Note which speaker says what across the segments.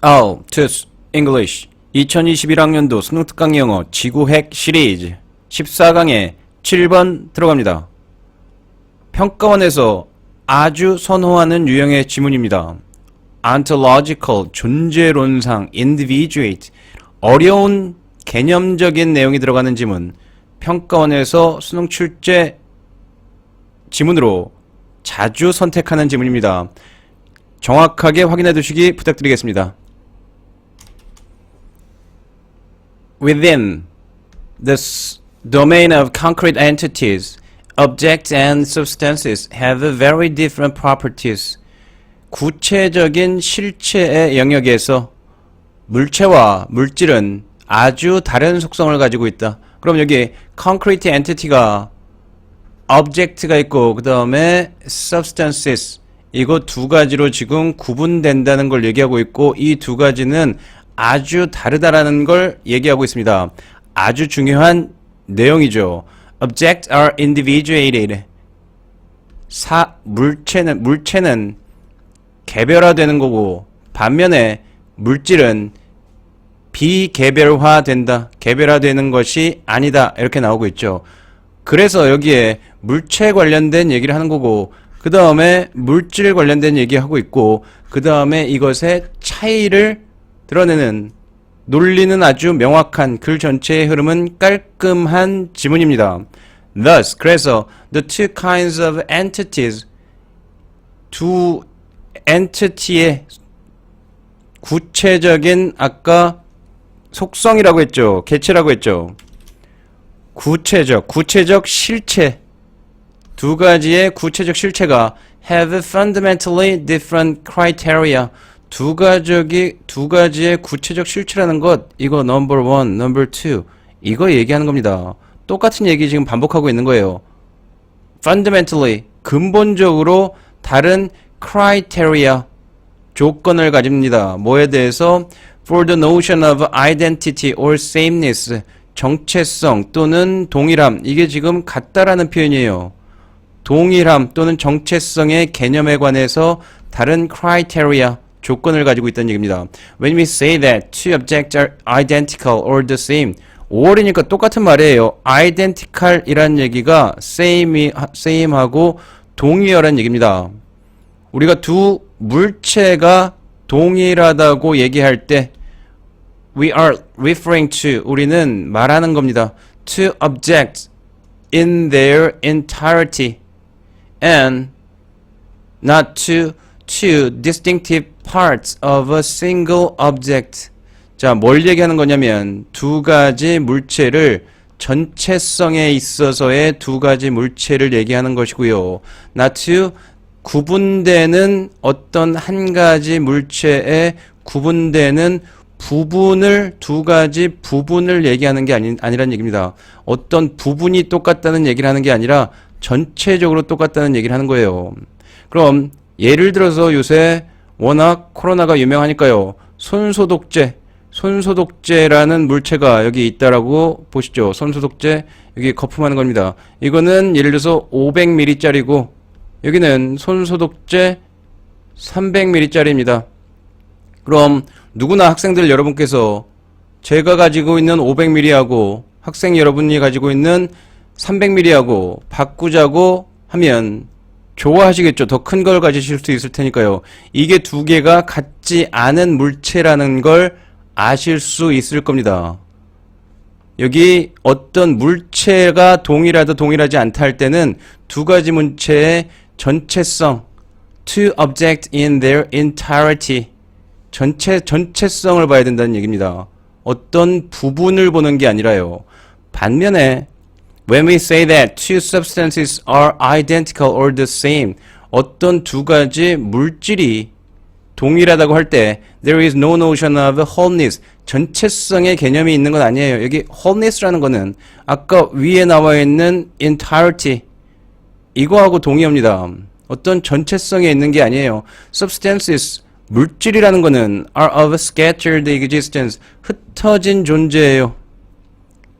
Speaker 1: Oh, TUS English 2021학년도 수능특강 영어 지구핵 시리즈 14강에 7번 들어갑니다. 평가원에서 아주 선호하는 유형의 지문입니다. ontological, 존재론상, individuate, 어려운 개념적인 내용이 들어가는 지문, 평가원에서 수능 출제 지문으로 자주 선택하는 지문입니다. 정확하게 확인해 두시기 부탁드리겠습니다. Within the s- domain of concrete entities, objects and substances have very different properties. 구체적인 실체의 영역에서 물체와 물질은 아주 다른 속성을 가지고 있다. 그럼 여기 concrete entity가 object가 있고 그 다음에 substances 이거 두 가지로 지금 구분된다는 걸 얘기하고 있고 이 두 가지는 아주 다르다라는 걸 얘기하고 있습니다. 아주 중요한 내용이죠. Objects are individuated. 사 물체는 물체는 개별화되는 거고 반면에 물질은 비개별화된다. 개별화되는 것이 아니다. 이렇게 나오고 있죠. 그래서 여기에 물체 관련된 얘기를 하는 거고 그 다음에 물질 관련된 얘기하고 있고 그 다음에 이것의 차이를 드러내는 논리는 아주 명확한 글 전체의 흐름은 깔끔한 지문입니다. Thus, 그래서 the two kinds of entities 두 entity의 구체적인 아까 속성이라고 했죠. 개체라고 했죠. 구체적, 구체적 실체 두 가지의 구체적 실체가 have fundamentally different criteria. 두 가지의 두 가지의 구체적 실체라는 것 이거 number one, number two 이거 얘기하는 겁니다. 똑같은 얘기 지금 반복하고 있는 거예요. fundamentally 근본적으로 다른 criteria 조건을 가집니다. 뭐에 대해서 for the notion of identity or sameness 정체성 또는 동일함 이게 지금 같다라는 표현이에요. 동일함 또는 정체성의 개념에 관해서 다른 criteria 조건을 가지고 있다는 얘기입니다. When we say that two objects are identical or the same, 5월이니까 똑같은 말이에요. identical이란 얘기가 same, same하고 동일하는 얘기입니다. 우리가 두 물체가 동일하다고 얘기할 때 we are referring to 우리는 말하는 겁니다. two objects in their entirety and not to two distinctive parts of a single object. 자, 뭘 얘기하는 거냐면 두 가지 물체를 전체성에 있어서의 두 가지 물체를 얘기하는 것이고요. not 구분되는 어떤 한 가지 물체의 구분되는 부분을 두 가지 부분을 얘기하는 게 아니, 아니란 얘기입니다. 어떤 부분이 똑같다는 얘기를 하는 게 아니라 전체적으로 똑같다는 얘기를 하는 거예요. 그럼 예를 들어서 요새 워낙 코로나가 유명하니까요. 손소독제, 손소독제라는 물체가 여기 있다라고 보시죠. 손소독제 여기 거품하는 겁니다. 이거는 예를 들어서 500ml짜리고 여기는 손소독제 300ml짜리입니다. 그럼 누구나 학생들 여러분께서 제가 가지고 있는 500ml하고 학생 여러분이 가지고 있는 300ml하고 바꾸자고 하면 좋아하시겠죠. 더 큰 걸 가지실 수 있을 테니까요. 이게 두 개가 같지 않은 물체라는 걸 아실 수 있을 겁니다. 여기 어떤 물체가 동일하다 동일하지 않다 할 때는 두 가지 물체의 전체성 two objects in their entirety 전체 전체성을 봐야 된다는 얘기입니다. 어떤 부분을 보는 게 아니라요. 반면에 when we say that two substances are identical or the same 어떤 두 가지 물질이 동일하다고 할 때 there is no notion of wholeness 전체성의 개념이 있는 건 아니에요. 여기 wholeness라는 거는 아까 위에 나와 있는 entirety 이거하고 동의합니다. 어떤 전체성에 있는 게 아니에요. substances 물질이라는 거는 are of scattered existence 흩어진 존재예요.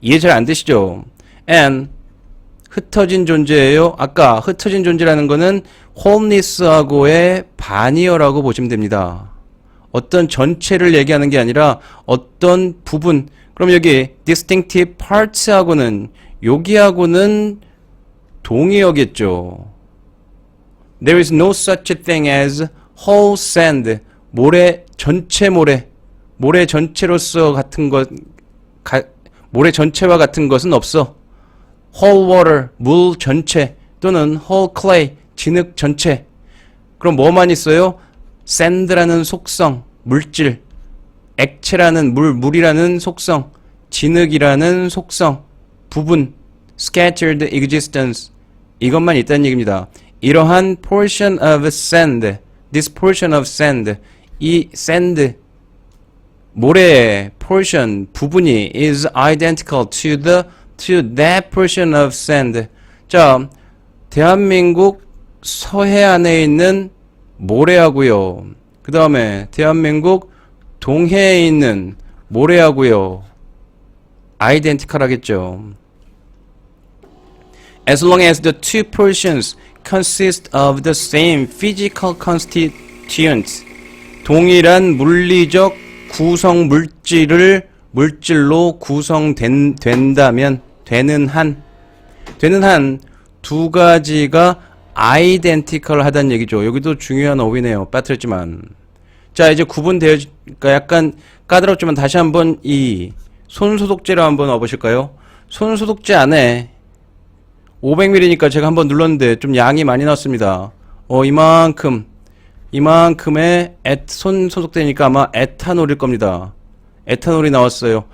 Speaker 1: 이해 잘 안 되시죠? And 흩어진 존재예요. 아까 흩어진 존재라는 거는 wholeness하고의 반이어라고 보시면 됩니다. 어떤 전체를 얘기하는 게 아니라 어떤 부분. 그럼 여기 distinctive parts하고는 여기하고는 동의어겠죠. There is no such thing as whole sand. 모래 전체 모래. 모래 전체로서 같은 것 가, 모래 전체와 같은 것은 없어. Whole water 물 전체 또는 whole clay 진흙 전체. 그럼 뭐만 있어요? sand라는 속성, 물질, 액체라는 물, 물이라는 속성, 진흙이라는 속성, 부분, scattered existence 이것만 있다는 얘기입니다. 이러한 portion of sand, this portion of sand, 이 sand 모래의 portion 부분이 is identical to the to that portion of sand. 자, 대한민국 서해안에 있는 모래하고요. 그 다음에 대한민국 동해에 있는 모래하고요. identical 하겠죠. As long as the two portions consist of the same physical constituents, 동일한 물리적 구성 물질을 물질로 구성된 된다면 되는 한 되는 한 두 가지가 아이덴티컬 하다는 얘기죠. 여기도 중요한 어휘네요. 빠뜨렸지만. 자, 이제 구분되어, 그러니까 약간 까다롭지만 다시 한번 이 손소독제로 한번 와보실까요? 손소독제 안에 500ml니까 제가 한번 눌렀는데 좀 양이 많이 나왔습니다. 어, 이만큼, 이만큼의 에, 손 소독제니까 아마 에탄올일 겁니다. 에탄올이 나왔어요.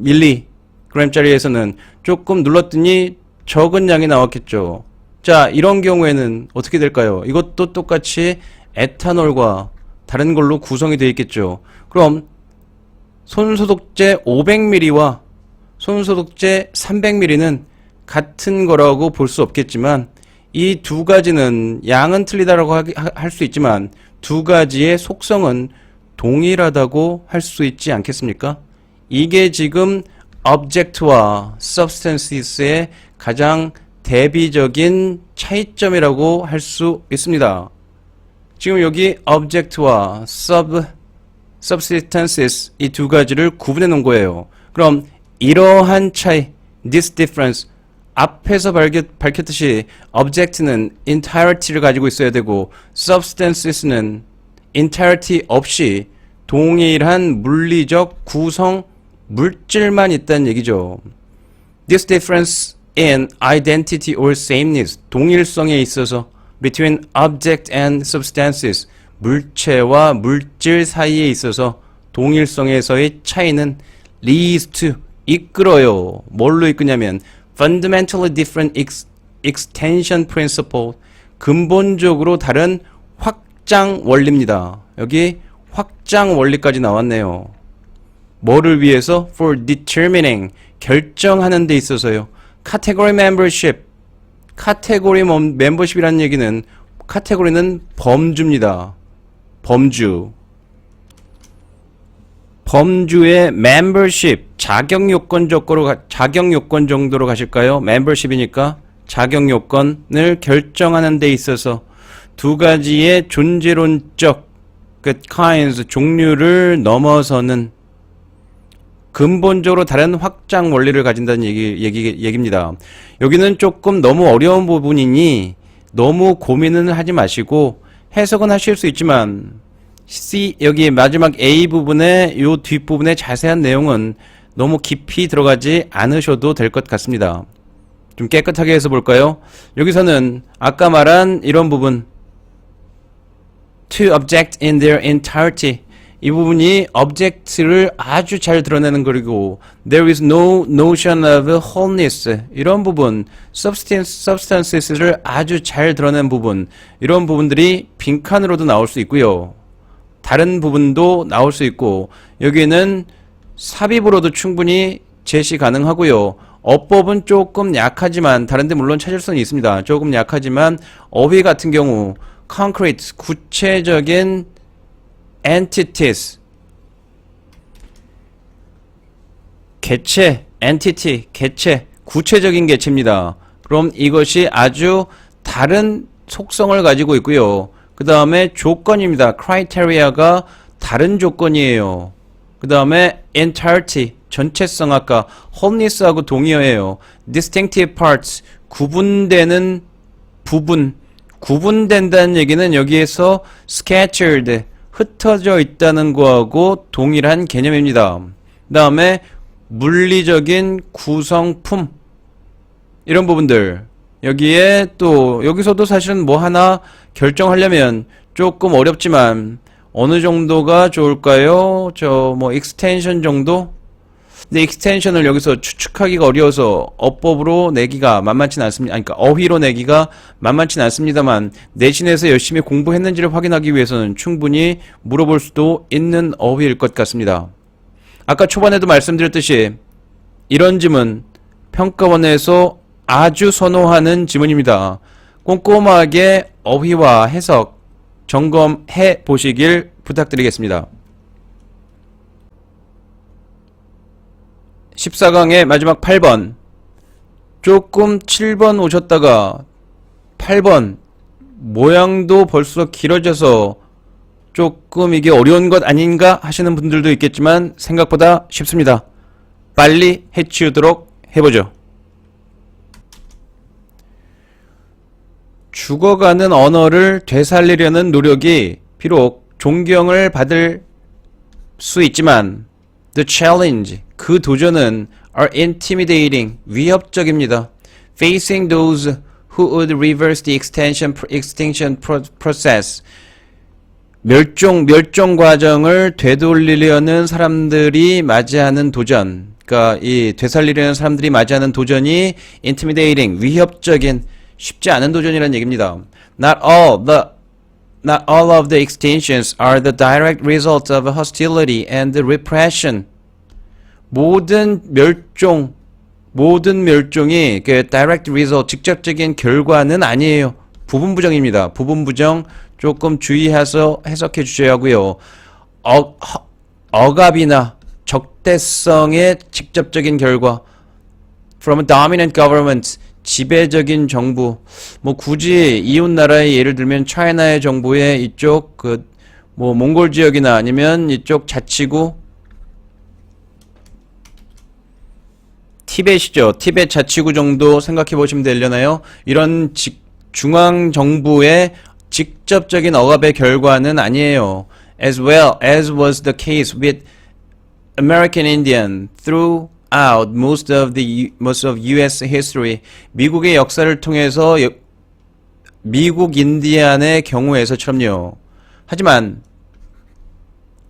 Speaker 1: 300mg짜리에서는 조금 눌렀더니 적은 양이 나왔겠죠. 자, 이런 경우에는 어떻게 될까요? 이것도 똑같이 에탄올과 다른 걸로 구성이 되어 있겠죠. 그럼 손소독제 500ml와 손소독제 300ml는 같은 거라고 볼 수 없겠지만 이 두 가지는 양은 틀리다라고 할 수 있지만 두 가지의 속성은 동일하다고 할 수 있지 않겠습니까? 이게 지금 object와 substances의 가장 대비적인 차이점이라고 할 수 있습니다. 지금 여기 object와 sub substances 이 두 가지를 구분해 놓은 거예요. 그럼 이러한 차이 this difference 앞에서 밝혔, 밝혔듯이 object는 entirety를 가지고 있어야 되고 substances는 entirety 없이 동일한 물리적 구성 물질만 있다는 얘기죠. This difference in identity or sameness 동일성에 있어서 between object and substances 물체와 물질 사이에 있어서 동일성에서의 차이는 leads to 이끌어요. 뭘로 이끄냐면 fundamentally different ex, extension principle 근본적으로 다른 확장 원리입니다. 여기 확장 원리까지 나왔네요. 뭐를 위해서? for determining 결정하는 데 있어서요. category membership 카테고리 멤버십이라는 얘기는 카테고리는 범주입니다. 범주. 범주의 membership 자격 요건 적으로 가, 자격 요건 정도로 가실까요? membership이니까 자격 요건을 결정하는 데 있어서 두 가지의 존재론적 그 kinds 종류를 넘어서는 근본적으로 다른 확장 원리를 가진다는 얘기, 얘기, 얘기입니다. 여기는 조금 너무 어려운 부분이니 너무 고민은 하지 마시고 해석은 하실 수 있지만 C, 여기 마지막 A 부분에 요 뒷부분에 자세한 내용은 너무 깊이 들어가지 않으셔도 될 것 같습니다. 좀 깨끗하게 해서 볼까요? 여기서는 아까 말한 이런 부분 to object in their entirety 이 부분이 object를 아주 잘 드러내는 거리고 there is no notion of wholeness. 이런 부분 substance, substances를 아주 잘 드러낸 부분 이런 부분들이 빈칸으로도 나올 수 있고요. 다른 부분도 나올 수 있고 여기에는 삽입으로도 충분히 제시 가능하고요. 어법은 조금 약하지만 다른데 물론 찾을 수는 있습니다. 조금 약하지만 어휘 같은 경우 concrete 구체적인 entities 개체 entity 개체 구체적인 개체입니다. 그럼 이것이 아주 다른 속성을 가지고 있고요. 그 다음에 조건입니다. criteria가 다른 조건이에요. 그 다음에 entirety, 전체성 아까 wholeness하고 동의어예요. distinctive parts, 구분되는 부분, 구분된다는 얘기는 여기에서 scattered, 흩어져 있다는 거하고 동일한 개념입니다. 그 다음에 물리적인 구성품, 이런 부분들. 여기에 또, 여기서도 사실은 뭐 하나 결정하려면 조금 어렵지만, 어느 정도가 좋을까요? 저, 뭐, 익스텐션 정도? 근데 익스텐션을 여기서 추측하기가 어려워서 어법으로 내기가 만만치 않습니다. 아니, 그러니까 어휘로 내기가 만만치 않습니다만 내신에서 열심히 공부했는지를 확인하기 위해서는 충분히 물어볼 수도 있는 어휘일 것 같습니다. 아까 초반에도 말씀드렸듯이 이런 지문 평가원에서 아주 선호하는 지문입니다. 꼼꼼하게 어휘와 해석 점검해 보시길 부탁드리겠습니다. 14강의 마지막 8번. 조금 7번 오셨다가 8번 모양도 벌써 길어져서 조금 이게 어려운 것 아닌가 하시는 분들도 있겠지만 생각보다 쉽습니다. 빨리 해치우도록 해보죠. 죽어가는 언어를 되살리려는 노력이 비록 존경을 받을 수 있지만 the challenge 그 도전은 are intimidating 위협적입니다. Facing those who would reverse the extinction pro- process 멸종 멸종 과정을 되돌리려는 사람들이 맞이하는 도전. 그러니까 이 되살리려는 사람들이 맞이하는 도전이 intimidating 위협적인 쉽지 않은 도전이라는 얘기입니다. Not all the not all of the extinctions are the direct result of hostility and repression. 모든 멸종 모든 멸종이 그 direct result 직접적인 결과는 아니에요. 부분 부정입니다. 부분 부정 조금 주의해서 해석해 주셔야 하고요. 어, 허- 억압이나 적대성의 직접적인 결과 from a dominant government 지배적인 정부 뭐 굳이 이웃 나라의 예를 들면 차이나의 정부의 이쪽 그 뭐 몽골 지역이나 아니면 이쪽 자치구 티벳이죠. 티벳 자치구 정도 생각해 보시면 되려나요? 이런 직- 중앙 정부의 직접적인 억압의 결과는 아니에요. As well as was the case with American Indian throughout most of the most of U.S. history. 미국의 역사를 통해서 여- 미국 인디안의 경우에서처럼요. 하지만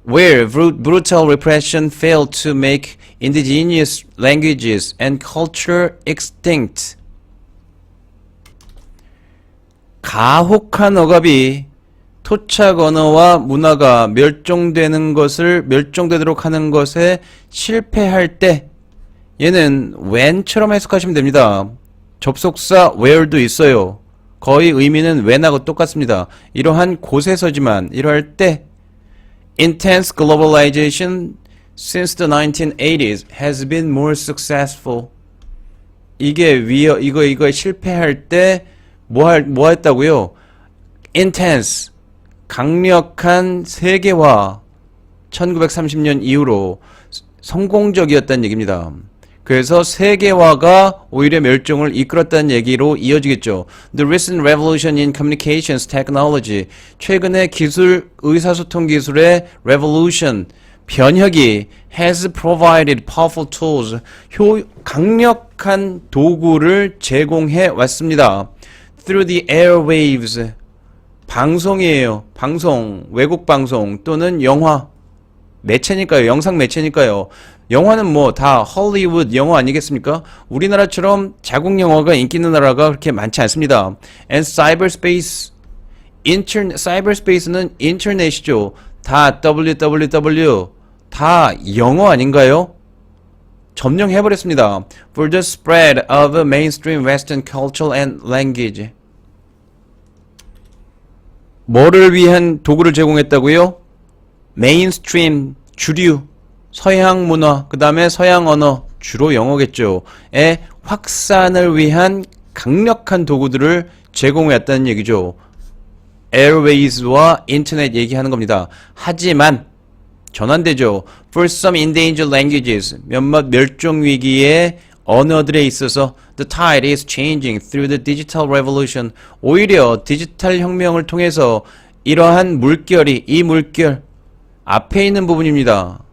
Speaker 1: where bru- brutal repression failed to make indigenous languages and culture extinct. 가혹한 억압이 토착 언어와 문화가 멸종되는 것을 멸종되도록 하는 것에 실패할 때 얘는 when처럼 해석하시면 됩니다. 접속사 where도 있어요. 거의 의미는 when하고 똑같습니다. 이러한 곳에서지만 이러할 때 intense globalization since the 1980s has been more successful. 이게 위어 이거 이거 실패할 때 뭐할뭐 했다고요? intense 강력한 세계화 1930년 이후로 성공적이었다는 얘기입니다. 그래서 세계화가 오히려 멸종을 이끌었다는 얘기로 이어지겠죠. The recent revolution in communications technology. 최근의 기술, 의사소통 기술의 revolution, 변혁이 has provided powerful tools. 효, 강력한 도구를 제공해 왔습니다. Through the airwaves. 방송이에요. 방송, 외국 방송 또는 영화. 매체니까요. 영상 매체니까요. 영화는 뭐 다 헐리우드 영화 아니겠습니까? 우리나라처럼 자국 영화가 인기 있는 나라가 그렇게 많지 않습니다. And cyberspace, 인터넷, 사이버스페이스는 인터넷이죠. 다 www, 다 영어 아닌가요? 점령해버렸습니다. For the spread of mainstream Western culture and language. 뭐를 위한 도구를 제공했다고요? 메인스트림 주류 서양 문화 그 다음에 서양 언어 주로 영어겠죠. 의 확산을 위한 강력한 도구들을 제공했다는 얘기죠. airways와 인터넷 얘기하는 겁니다. 하지만 전환되죠. For some endangered languages, 몇몇 멸종 위기의 언어들에 있어서 the tide is changing through the digital revolution. 오히려 디지털 혁명을 통해서 이러한 물결이 이 물결 앞에 있는 부분입니다.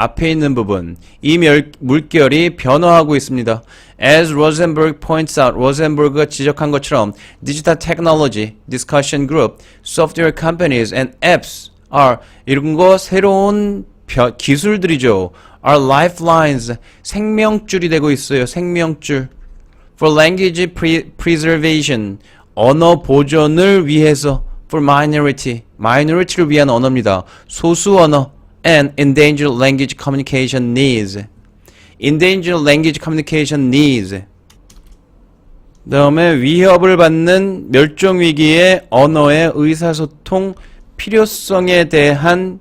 Speaker 1: 앞에 있는 부분 이 멸- 물결이 변화하고 있습니다. As Rosenberg points out, 로젠버그가 지적한 것처럼 digital technology, discussion group, software companies and apps are 이런 거 새로운 벼- 기술들이죠. are lifelines 생명줄이 되고 있어요. 생명줄. For language pre- preservation 언어 보존을 위해서 for minority minority를 위한 언어입니다. 소수 언어 and endangered language communication needs endangered language communication needs 다음에 위협을 받는 멸종 위기의 언어의 의사소통 필요성에 대한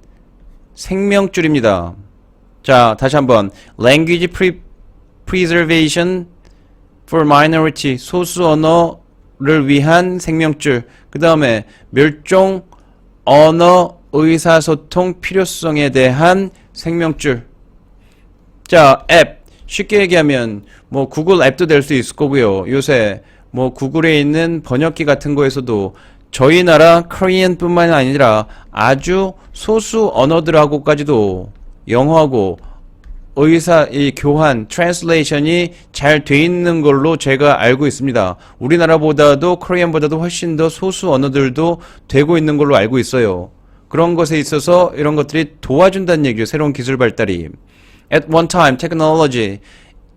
Speaker 1: 생명줄입니다. 자, 다시 한번 language pre- preservation for minority 소수 언어를 위한 생명줄. 그 다음에 멸종 언어 의사소통 필요성에 대한 생명줄. 자, 앱. 쉽게 얘기하면 뭐 구글 앱도 될 수 있을 거고요. 요새 뭐 구글에 있는 번역기 같은 거에서도 저희 나라 코리안뿐만 아니라 아주 소수 언어들하고까지도 영어하고 의사 이 교환 트랜슬레이션이 잘 돼 있는 걸로 제가 알고 있습니다. 우리나라보다도 코리안보다도 훨씬 더 소수 언어들도 되고 있는 걸로 알고 있어요. 그런 것에 있어서 이런 것들이 도와준다는 얘기죠. 새로운 기술 발달이. At one time, technology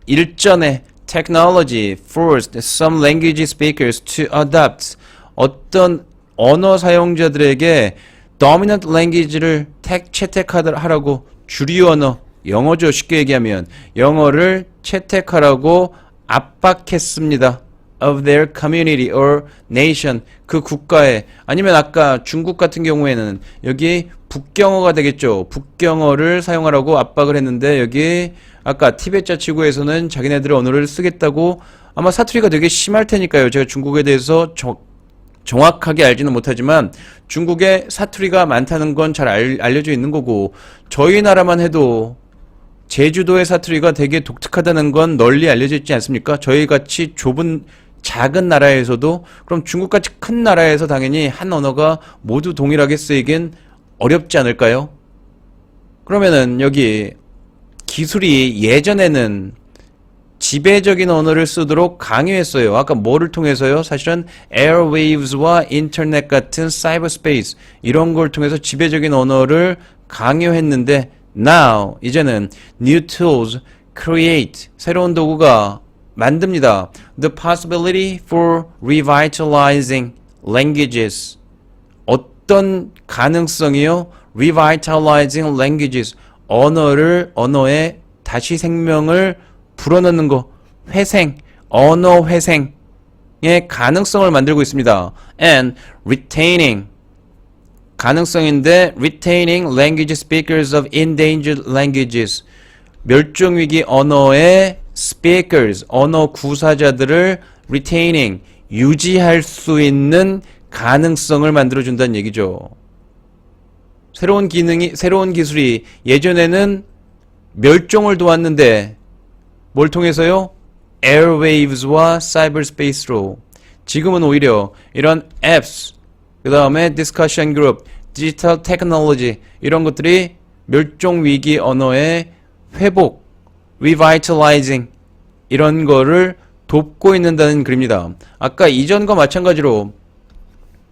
Speaker 1: 일전에 technology forced some language speakers to adopt 어떤 언어 사용자들에게 dominant language를 택, 채택하라고 주류 언어 영어죠 쉽게 얘기하면 영어를 채택하라고 압박했습니다. Of their community or nation 그 국가에 아니면 아까 중국 같은 경우에는 여기 북경어가 되겠죠. 북경어를 사용하라고 압박을 했는데 여기 아까 티베트 자치구에서는 자기네들의 언어를 쓰겠다고 아마 사투리가 되게 심할 테니까요. 제가 중국에 대해서 정, 정확하게 알지는 못하지만 중국에 사투리가 많다는 건 잘 알려져 있는 거고 저희 나라만 해도 제주도의 사투리가 되게 독특하다는 건 널리 알려져 있지 않습니까? 저희 같이 좁은 작은 나라에서도 그럼 중국같이 큰 나라에서 당연히 한 언어가 모두 동일하게 쓰이긴 어렵지 않을까요? 그러면은 여기 기술이 예전에는 지배적인 언어를 쓰도록 강요했어요. 아까 뭐를 통해서요? 사실은 airwaves와 인터넷 같은 사이버 스페이스 이런 걸 통해서 지배적인 언어를 강요했는데 now 이제는 new tools create 새로운 도구가 만듭니다. The possibility for revitalizing languages 어떤 가능성이요? revitalizing languages 언어를 언어에 다시 생명을 불어넣는 거 회생 언어 회생의 가능성을 만들고 있습니다. and retaining 가능성인데 retaining language speakers of endangered languages 멸종위기 언어의 speakers 언어 구사자들을 retaining 유지할 수 있는 가능성을 만들어 준다는 얘기죠. 새로운 기능이 새로운 기술이 예전에는 멸종을 도왔는데 뭘 통해서요? airwaves와 cyberspace로 지금은 오히려 이런 apps 그 다음에 discussion group, digital technology 이런 것들이 멸종 위기 언어의 회복, revitalizing 이런 거를 돕고 있는다는 글입니다. 아까 이전과 마찬가지로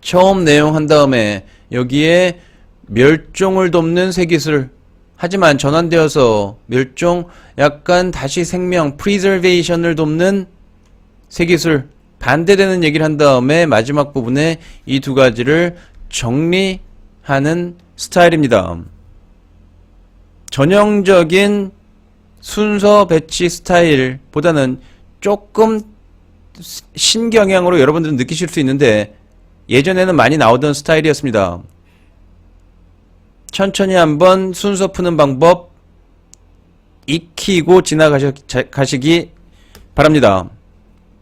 Speaker 1: 처음 내용 한 다음에 여기에 멸종을 돕는 새 기술 하지만 전환되어서 멸종 약간 다시 생명 preservation을 돕는 새 기술 반대되는 얘기를 한 다음에 마지막 부분에 이 두 가지를 정리하는 스타일입니다. 전형적인 순서 배치 스타일보다는 조금 신경향으로 여러분들은 느끼실 수 있는데 예전에는 많이 나오던 스타일이었습니다. 천천히 한번 순서 푸는 방법 익히고 지나가시기 바랍니다.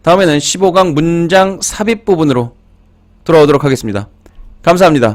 Speaker 1: 다음에는 15강 문장 삽입 부분으로 돌아오도록 하겠습니다. 감사합니다.